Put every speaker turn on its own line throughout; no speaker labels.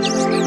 Música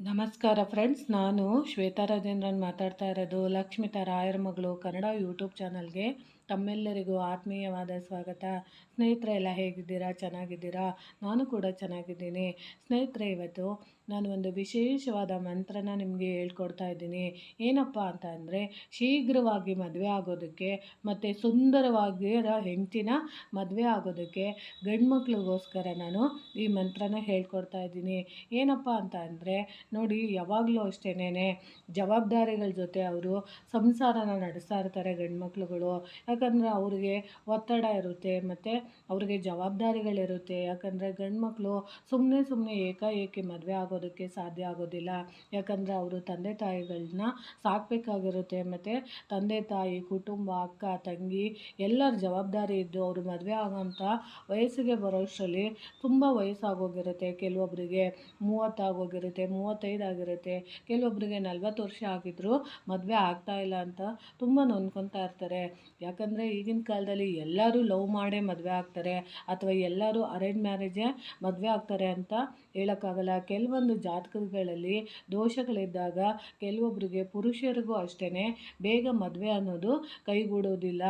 ನಮಸ್ಕಾರ ಫ್ರೆಂಡ್ಸ್ ನಾನು ಶ್ವೇತಾ ರಾಜೇಂದ್ರನ್ ಮಾತಾಡ್ತಾ ಇರೋದು ಲಕ್ಷ್ಮಿತಾ ರಾಯರ ಮಗಳು ಕನ್ನಡ ಯೂಟ್ಯೂಬ್ ಚಾನಲ್ಗೆ. ತಮ್ಮೆಲ್ಲರಿಗೂ ಆತ್ಮೀಯವಾದ ಸ್ವಾಗತ. ಸ್ನೇಹಿತರೆ, ಎಲ್ಲ ಹೇಗಿದ್ದೀರಾ? ಚೆನ್ನಾಗಿದ್ದೀರಾ? ನಾನು ಕೂಡ ಚೆನ್ನಾಗಿದ್ದೀನಿ. ಸ್ನೇಹಿತರೆ, ಇವತ್ತು ನಾನು ಒಂದು ವಿಶೇಷವಾದ ಮಂತ್ರನ ನಿಮಗೆ ಹೇಳ್ಕೊಡ್ತಾ ಇದ್ದೀನಿ. ಏನಪ್ಪ ಅಂತ ಅಂದರೆ, ಶೀಘ್ರವಾಗಿ ಮದುವೆ ಆಗೋದಕ್ಕೆ ಮತ್ತು ಸುಂದರವಾಗಿರೋ ಹೆಂಡತಿನ ಮದುವೆ ಆಗೋದಕ್ಕೆ ಗಂಡ್ಮಕ್ಳಿಗೋಸ್ಕರ ನಾನು ಈ ಮಂತ್ರನ ಹೇಳ್ಕೊಡ್ತಾ ಇದ್ದೀನಿ. ಏನಪ್ಪ ಅಂತ ಅಂದರೆ, ನೋಡಿ, ಯಾವಾಗಲೂ ಅಷ್ಟೇನೇ ಜವಾಬ್ದಾರಿಗಳ ಜೊತೆ ಅವರು ಸಂಸಾರನ ನಡೆಸ್ತಾ ಇರ್ತಾರೆ ಗಂಡ್ಮಕ್ಳುಗಳು. ಯಾಕಂದರೆ ಅವ್ರಿಗೆ ಒತ್ತಡ ಇರುತ್ತೆ, ಮತ್ತು ಅವ್ರಿಗೆ ಜವಾಬ್ದಾರಿಗಳಿರುತ್ತೆ. ಯಾಕಂದರೆ ಗಂಡ್ಮಕ್ಳು ಸುಮ್ಮನೆ ಸುಮ್ಮನೆ ಏಕಾಏಕಿ ಮದುವೆ ಆಗೋದಕ್ಕೆ ಸಾಧ್ಯ ಆಗೋದಿಲ್ಲ. ಯಾಕಂದರೆ ಅವರು ತಂದೆ ತಾಯಿಗಳನ್ನ ಸಾಕಬೇಕಾಗಿರುತ್ತೆ, ಮತ್ತು ತಂದೆ ತಾಯಿ, ಕುಟುಂಬ, ಅಕ್ಕ, ತಂಗಿ ಎಲ್ಲರ ಜವಾಬ್ದಾರಿ ಇದ್ದು ಅವರು ಮದುವೆ ಆಗೋಂಥ ವಯಸ್ಸಿಗೆ ಬರೋಷ್ಟರಲ್ಲಿ ತುಂಬ ವಯಸ್ಸಾಗೋಗಿರುತ್ತೆ. ಕೆಲವೊಬ್ಬರಿಗೆ ಮೂವತ್ತಾಗೋಗಿರುತ್ತೆ ಮೂವತ್ತೈದು ಆಗಿರುತ್ತೆ. ಕೆಲವೊಬ್ಬರಿಗೆ ನಲ್ವತ್ತು ವರ್ಷ ಆಗಿದ್ದರೂ ಮದುವೆ ಆಗ್ತಾ ಇಲ್ಲ ಅಂತ ತುಂಬ ನೊಂದ್ಕೊತಾ ಇರ್ತಾರೆ. ಯಾಕಂದರೆ ಈಗಿನ ಕಾಲದಲ್ಲಿ ಎಲ್ಲರೂ ಲವ್ ಮಾಡೇ ಮದುವೆ ಆಗ್ತಾರೆ ಅಥವಾ ಎಲ್ಲರೂ ಅರೇಂಜ್ ಮ್ಯಾರೇಜೇ ಮದುವೆ ಆಗ್ತಾರೆ ಅಂತ ಹೇಳೋಕ್ಕಾಗಲ್ಲ. ಕೆಲವೊಂದು ಜಾತಕಗಳಲ್ಲಿ ದೋಷಗಳಿದ್ದಾಗ ಕೆಲವೊಬ್ಬರಿಗೆ ಪುರುಷರಿಗೂ ಅಷ್ಟೇ ಬೇಗ ಮದುವೆ ಅನ್ನೋದು ಕೈಗೂಡೋದಿಲ್ಲ.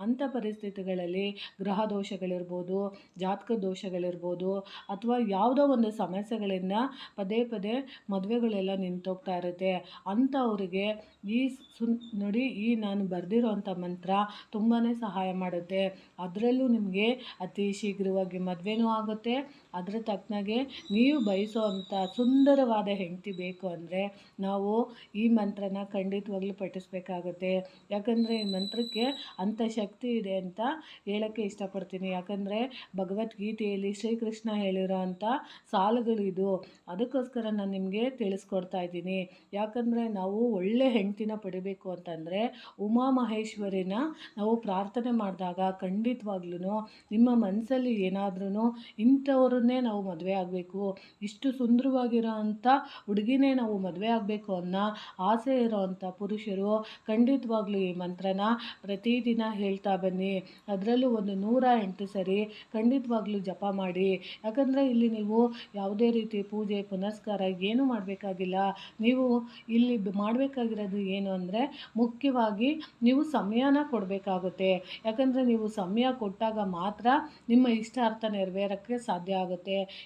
ಅಂಥ ಪರಿಸ್ಥಿತಿಗಳಲ್ಲಿ ಗ್ರಹ ದೋಷಗಳಿರ್ಬೋದು, ಜಾತಕ ದೋಷಗಳಿರ್ಬೋದು ಅಥವಾ ಯಾವುದೋ ಒಂದು ಸಮಸ್ಯೆಗಳಿಂದ ಪದೇ ಪದೇ ಮದುವೆಗಳೆಲ್ಲ ನಿಂತೋಗ್ತಾ ಇರುತ್ತೆ. ಅಂಥವ್ರಿಗೆ ಈ ಸುನ್ ನೋಡಿ ಈ ನಾನು ಬರೆದಿರೋಂಥ ಮಂತ್ರ ತುಂಬಾ ಸಹಾಯ ಮಾಡುತ್ತೆ. ಅದರಲ್ಲೂ ನಿಮಗೆ ಅತಿ ಶೀಘ್ರವಾಗಿ ಮದುವೆನೂ ಆಗುತ್ತೆ. ಅದರ ತಕ್ಕನಾಗೆ ನೀವು ಬಯಸೋವಂಥ ಸುಂದರವಾದ ಹೆಂಡತಿ ಬೇಕು ಅಂದರೆ ನಾವು ಈ ಮಂತ್ರನ ಖಂಡಿತವಾಗ್ಲೂ ಪಠಿಸ್ಬೇಕಾಗುತ್ತೆ. ಯಾಕಂದರೆ ಈ ಮಂತ್ರಕ್ಕೆ ಅಂಥ ಶಕ್ತಿ ಇದೆ ಅಂತ ಹೇಳೋಕ್ಕೆ ಇಷ್ಟಪಡ್ತೀನಿ. ಯಾಕಂದರೆ ಭಗವದ್ಗೀತೆಯಲ್ಲಿ ಶ್ರೀಕೃಷ್ಣ ಹೇಳಿರೋ ಅಂಥ ಸಾಲುಗಳಿದು, ಅದಕ್ಕೋಸ್ಕರ ನಾನು ನಿಮಗೆ ತಿಳಿಸ್ಕೊಡ್ತಾ ಇದ್ದೀನಿ. ಯಾಕಂದರೆ ನಾವು ಒಳ್ಳೆ ಹೆಂಡ್ತಿನ ಪಡಿಬೇಕು ಅಂತಂದರೆ ಉಮಾ ಮಹೇಶ್ವರಿನ ನಾವು ಪ್ರಾರ್ಥನೆ ಮಾಡಿದಾಗ ಖಂಡಿತವಾಗ್ಲೂ ನಿಮ್ಮ ಮನಸ್ಸಲ್ಲಿ ಏನಾದ್ರೂ ಇಂಥವ್ರನ್ನೇ ನಾವು ಮದುವೆ ಆಗಬೇಕು. ಇಷ್ಟು ಸುಂದರವಾಗಿರೋ ಅಂಥ ಹುಡುಗಿನೇ ನಾವು ಮದುವೆ ಆಗಬೇಕು ಅನ್ನೋ ಆಸೆ ಇರೋವಂಥ ಪುರುಷರು ಖಂಡಿತವಾಗ್ಲೂ ಈ ಮಂತ್ರನ ಪ್ರತಿದಿನ ಹೇಳ್ತಾ ಬನ್ನಿ. ಅದರಲ್ಲೂ ಒಂದು ನೂರ ಎಂಟು ಸರಿ ಖಂಡಿತವಾಗ್ಲೂ ಜಪ ಮಾಡಿ. ಯಾಕಂದರೆ ಇಲ್ಲಿ ನೀವು ಯಾವುದೇ ರೀತಿ ಪೂಜೆ, ಪುನಸ್ಕಾರ ಏನು ಮಾಡಬೇಕಾಗಿಲ್ಲ. ನೀವು ಇಲ್ಲಿ ಮಾಡಬೇಕಾಗಿರೋದು ಏನು ಅಂದರೆ ಮುಖ್ಯವಾಗಿ ನೀವು ಸಮಯನ ಕೊಡಬೇಕಾಗುತ್ತೆ. ಯಾಕಂದರೆ ನೀವು ಸಮಯ ಕೊಟ್ಟಾಗ ಮಾತ್ರ ನಿಮ್ಮ ಇಷ್ಟಾರ್ಥ ನೆರವೇರಕ್ಕೆ ಸಾಧ್ಯ ಆಗುತ್ತೆ.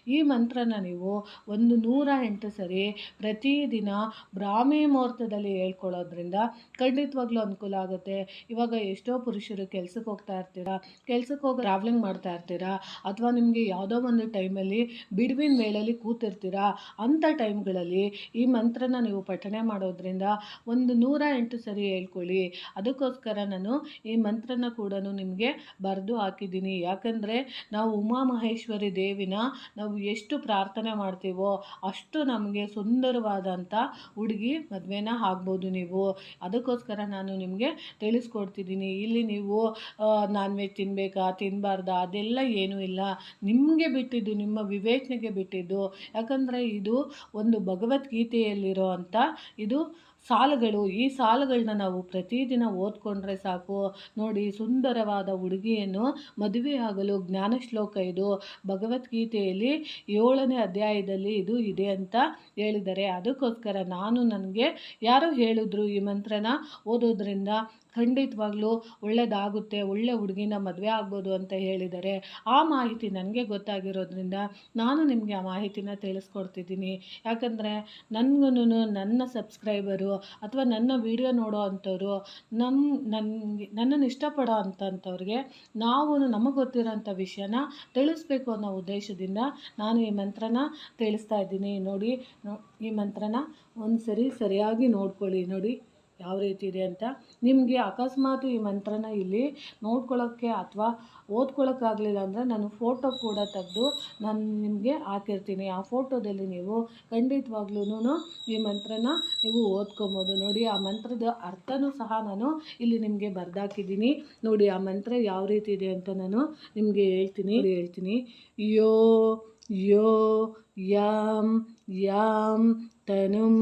ಈ ಮಂತ್ರನ ನೀವು ಒಂದು ನೂರ ಎಂಟು ಸರಿ ಪ್ರತಿದಿನ ಬ್ರಾಹ್ಮಿ ಮುಹೂರ್ತದಲ್ಲಿ ಹೇಳ್ಕೊಳ್ಳೋದ್ರಿಂದ ಖಂಡಿತವಾಗ್ಲೂ ಅನುಕೂಲ ಆಗುತ್ತೆ. ಇವಾಗ ಎಷ್ಟೋ ಪುರುಷರು ಕೆಲ್ಸಕ್ಕೆ ಹೋಗ್ತಾ ಇರ್ತೀರಾ, ಕೆಲ್ಸಕ್ಕೆ ಹೋಗಿ ಟ್ರಾವ್ಲಿಂಗ್ ಮಾಡ್ತಾ ಇರ್ತೀರಾ, ಅಥವಾ ನಿಮಗೆ ಯಾವುದೋ ಒಂದು ಟೈಮಲ್ಲಿ ಬಿಡುವಿನ ವೇಳೆಯಲ್ಲಿ ಕೂತಿರ್ತೀರಾ, ಅಂಥ ಟೈಮ್ಗಳಲ್ಲಿ ಈ ಮಂತ್ರನ ನೀವು ಪಠಣೆ ಮಾಡೋದ್ರಿಂದ ಒಂದು ನೂರ ಎಂಟು ಸರಿ ಹೇಳ್ಕೊಳ್ಳಿ. ಅದಕ್ಕೋಸ್ಕರ ನಾನು ಈ ಮಂತ್ರನ ಕೂಡ ನಿಮಗೆ ಬರೆದು ಹಾಕಿದ್ದೀನಿ. ಯಾಕಂದರೆ ನಾವು ಉಮಾಮಹೇಶ್ವರಿ ದೇವಿನ ನಾವು ಎಷ್ಟು ಪ್ರಾರ್ಥನೆ ಮಾಡ್ತೀವೋ ಅಷ್ಟು ನಮಗೆ ಸುಂದರವಾದಂಥ ಹುಡುಗಿ ಮದುವೆನ ಆಗ್ಬೋದು ನೀವು. ಅದಕ್ಕೋಸ್ಕರ ನಾನು ನಿಮಗೆ ತಿಳಿಸ್ಕೊಡ್ತಿದ್ದೀನಿ. ಇಲ್ಲಿ ನೀವು ನಾನ್ ವೆಜ್ ತಿನ್ನಬೇಕಾ ತಿನ್ನಬಾರ್ದಾ ಅದೆಲ್ಲ ಏನೂ ಇಲ್ಲ. ನಿಮಗೆ ಬಿಟ್ಟಿದ್ದು, ನಿಮ್ಮ ವಿವೇಚನೆಗೆ ಬಿಟ್ಟಿದ್ದು. ಯಾಕಂದರೆ ಇದು ಒಂದು ಭಗವದ್ಗೀತೆಯಲ್ಲಿರೋ ಅಂಥ ಇದು ಸಾಲುಗಳು, ಈ ಸಾಲುಗಳನ್ನ ನಾವು ಪ್ರತಿದಿನ ಓದ್ಕೊಂಡ್ರೆ ಸಾಕು. ನೋಡಿ, ಸುಂದರವಾದ ಹುಡುಗಿಯನ್ನು ಮದುವೆಯಾಗಲು ಜ್ಞಾನ ಶ್ಲೋಕ ಇದು. ಭಗವದ್ಗೀತೆಯಲ್ಲಿ ಏಳನೇ ಅಧ್ಯಾಯದಲ್ಲಿ ಇದು ಇದೆ ಅಂತ ಹೇಳಿದ್ದಾರೆ. ಅದಕ್ಕೋಸ್ಕರ ನಾನು ನನಗೆ ಯಾರೋ ಹೇಳಿದ್ರು ಈ ಮಂತ್ರನ ಓದೋದ್ರಿಂದ. ಖಂಡಿತವಾಗ್ಲೂ ಒಳ್ಳೆಯದಾಗುತ್ತೆ ಒಳ್ಳೆ ಹುಡುಗಿನ ಮದುವೆ ಆಗ್ಬೋದು ಅಂತ ಹೇಳಿದ್ದಾರೆ. ಆ ಮಾಹಿತಿ ನನಗೆ ಗೊತ್ತಾಗಿರೋದ್ರಿಂದ ನಾನು ನಿಮಗೆ ಆ ಮಾಹಿತಿನ ತಿಳಿಸ್ಕೊಡ್ತಿದ್ದೀನಿ. ಯಾಕಂದರೆ ನನಗೂ ನನ್ನ ಸಬ್ಸ್ಕ್ರೈಬರು ಅಥವಾ ನನ್ನ ವಿಡಿಯೋ ನೋಡೋ ಅಂಥವ್ರು ನನ್ನ ನನಗೆ ನನ್ನನ್ನು ಇಷ್ಟಪಡೋ ಅಂಥವ್ರಿಗೆ ನಾವು ನಮಗೆ ಗೊತ್ತಿರೋಂಥ ವಿಷಯನ ತಿಳಿಸ್ಬೇಕು ಅನ್ನೋ ಉದ್ದೇಶದಿಂದ ನಾನು ಈ ಮಂತ್ರನ ತಿಳಿಸ್ತಾ ಇದ್ದೀನಿ. ನೋಡಿ ಈ ಮಂತ್ರನ ಒಂದು ಸರಿ ಸರಿಯಾಗಿ ನೋಡ್ಕೊಳ್ಳಿ. ನೋಡಿ. ಯಾವ ರೀತಿ ಇದೆ ಅಂತ ನಿಮಗೆ ಅಕಸ್ಮಾತ್ ಈ ಮಂತ್ರನ ಇಲ್ಲಿ ನೋಡ್ಕೊಳ್ಳೋಕ್ಕೆ ಅಥವಾ ಓದ್ಕೊಳ್ಳೋಕ್ಕಾಗಲಿಲ್ಲ ಅಂದರೆ ನಾನು ಫೋಟೋ ಕೂಡ ತೆಗೆದು ನಾನು ನಿಮಗೆ ಹಾಕಿರ್ತೀನಿ. ಆ ಫೋಟೋದಲ್ಲಿ ನೀವು ಖಂಡಿತವಾಗ್ಲೂ ಈ ಮಂತ್ರನ ನೀವು ಓದ್ಕೊಬೋದು. ನೋಡಿ, ಆ ಮಂತ್ರದ ಅರ್ಥನೂ ಸಹ ನಾನು ಇಲ್ಲಿ ನಿಮಗೆ ಬರ್ದಾಕಿದ್ದೀನಿ. ನೋಡಿ, ಆ ಮಂತ್ರ ಯಾವ ರೀತಿ ಇದೆ ಅಂತ ನಾನು ನಿಮಗೆ ಹೇಳ್ತೀನಿ. ಹೇಳ್ತೀನಿ. ಯೋ ಯೋ, ಯಾಂ ಯಾಂ ತನುಂ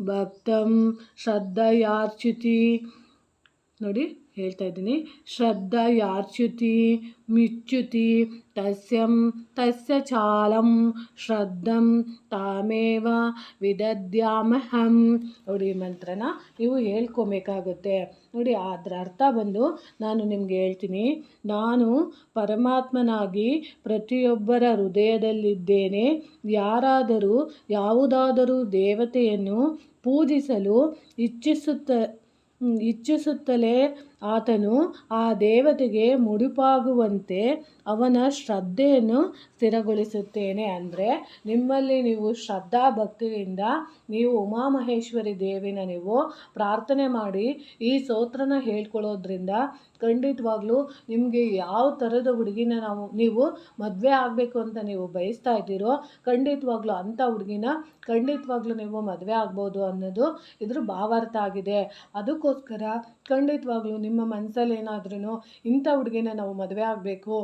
ಭಕ್ತಂ ಶ್ರದ್ಧಯಾರ್ಚ್ಯುತಿ ನೋಡಿ. ಹೇಳ್ತಾ ಇದ್ದೀನಿ ಶ್ರದ್ಧಾ ಯಾರ್ಚ್ಯುತಿ, ಮಿಚ್ಯುತಿ, ತಸ್ಯಂ, ತಸ್ಯ ಚಾಲಂ, ಶ್ರದ್ಧಂ, ತಾಮೇವ, ವಿದದ್ಯಾಮಹಂ. ನೋಡಿ ಮಂತ್ರನ ನೀವು ಹೇಳ್ಕೊಬೇಕಾಗುತ್ತೆ. ನೋಡಿ ಅದರ ಅರ್ಥ ಬಂದು ನಾನು ನಿಮಗೆ ಹೇಳ್ತೀನಿ. ನಾನು ಪರಮಾತ್ಮನಾಗಿ ಪ್ರತಿಯೊಬ್ಬರ ಹೃದಯದಲ್ಲಿದ್ದೇನೆ. ಯಾರಾದರೂ, ಯಾವುದಾದರೂ ದೇವತೆಯನ್ನು ಪೂಜಿಸಲು ಇಚ್ಛಿಸುತ್ತ ಇಚ್ಛಿಸುತ್ತಲೇ ಆತನು ಆ ದೇವತೆಗೆ ಮುಡಿಪಾಗುವಂತೆ ಅವನ ಶ್ರದ್ಧೆಯನ್ನು ಸ್ಥಿರಗೊಳಿಸುತ್ತೇನೆ. ಅಂದರೆ ನಿಮ್ಮಲ್ಲಿ ನೀವು ಶ್ರದ್ಧಾ ಭಕ್ತಿಯಿಂದ ನೀವು ಉಮಾಮಹೇಶ್ವರಿ ದೇವಿನ ನೀವು ಪ್ರಾರ್ಥನೆ ಮಾಡಿ ಈ ಸೋತ್ರನ ಹೇಳ್ಕೊಳ್ಳೋದ್ರಿಂದ ಖಂಡಿತವಾಗ್ಲೂ ನಿಮಗೆ ಯಾವ ಥರದ ಹುಡುಗಿನ ನಾವು, ನೀವು ಮದುವೆ ಆಗಬೇಕು ಅಂತ ನೀವು ಬಯಸ್ತಾ ಇದ್ದೀರೋ, ಖಂಡಿತವಾಗ್ಲೂ ಅಂಥ ಹುಡುಗಿನ ಖಂಡಿತವಾಗ್ಲೂ ನೀವು ಮದುವೆ ಆಗ್ಬೋದು ಅನ್ನೋದು ಇದ್ರ ಭಾವಾರ್ಥ ಆಗಿದೆ. ಅದಕ್ಕೋಸ್ಕರ ಖಂಡಿತವಾಗ್ಲೂ ನಿಮ್ಮ ಮನಸ್ಸಲ್ಲಿ ಏನಾದ್ರೂ ಇಂಥ ಹುಡುಗಿನ ನಾವು ಮದುವೆ ಆಗಬೇಕು.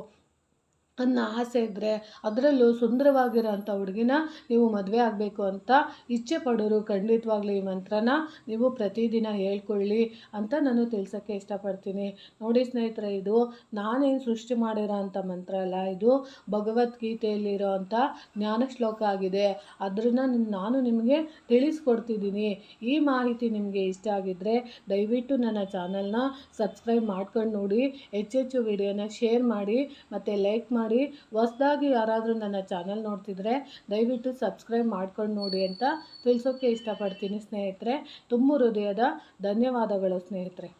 ಅನ್ನೋ ಆಸೆ ಇದ್ದರೆ ಅದರಲ್ಲೂ ಸುಂದರವಾಗಿರೋಂಥ ಹುಡುಗಿನ ನೀವು ಮದುವೆ ಆಗಬೇಕು ಅಂತ ಇಚ್ಛೆ ಪಡೋರು ಖಂಡಿತವಾಗ್ಲೂ ಈ ಮಂತ್ರನ ನೀವು ಪ್ರತಿದಿನ ಹೇಳ್ಕೊಳ್ಳಿ ಅಂತ ನಾನು ತಿಳ್ಸೋಕ್ಕೆ ಇಷ್ಟಪಡ್ತೀನಿ. ನೋಡಿ ಸ್ನೇಹಿತರೆ, ಇದು ನಾನೇನು ಸೃಷ್ಟಿ ಮಾಡಿರೋ ಅಂಥ ಮಂತ್ರ ಅಲ್ಲ, ಇದು ಭಗವದ್ಗೀತೆಯಲ್ಲಿರೋ ಅಂಥ ಜ್ಞಾನ ಶ್ಲೋಕ ಆಗಿದೆ ಅದನ್ನು ನಾನು ನಿಮಗೆ ತಿಳಿಸ್ಕೊಡ್ತಿದ್ದೀನಿ. ಈ ಮಾಹಿತಿ ನಿಮಗೆ ಇಷ್ಟ ಆಗಿದ್ದರೆ ದಯವಿಟ್ಟು ನನ್ನ ಚಾನಲ್ನ ಸಬ್ಸ್ಕ್ರೈಬ್ ಮಾಡ್ಕೊಂಡು ನೋಡಿ ಹೆಚ್ಚೆಚ್ಚು ವಿಡಿಯೋನ ಶೇರ್ ಮಾಡಿ, ಮತ್ತು ಲೈಕ್ ಮಾಡಿ. ಮಾಡಿ ಹೊಸ್ದಾಗಿ ಯಾರಾದರೂ ನನ್ನ ಚಾನಲ್ ನೋಡ್ತಿದ್ರೆ ದಯವಿಟ್ಟು ಸಬ್ಸ್ಕ್ರೈಬ್ ಮಾಡ್ಕೊಂಡು ನೋಡಿ ಅಂತ ತಿಳಿಸೋಕ್ಕೆ ಇಷ್ಟಪಡ್ತೀನಿ ಸ್ನೇಹಿತರೆ. ತುಂಬ ಹೃದಯದ ಧನ್ಯವಾದಗಳು ಸ್ನೇಹಿತರೆ.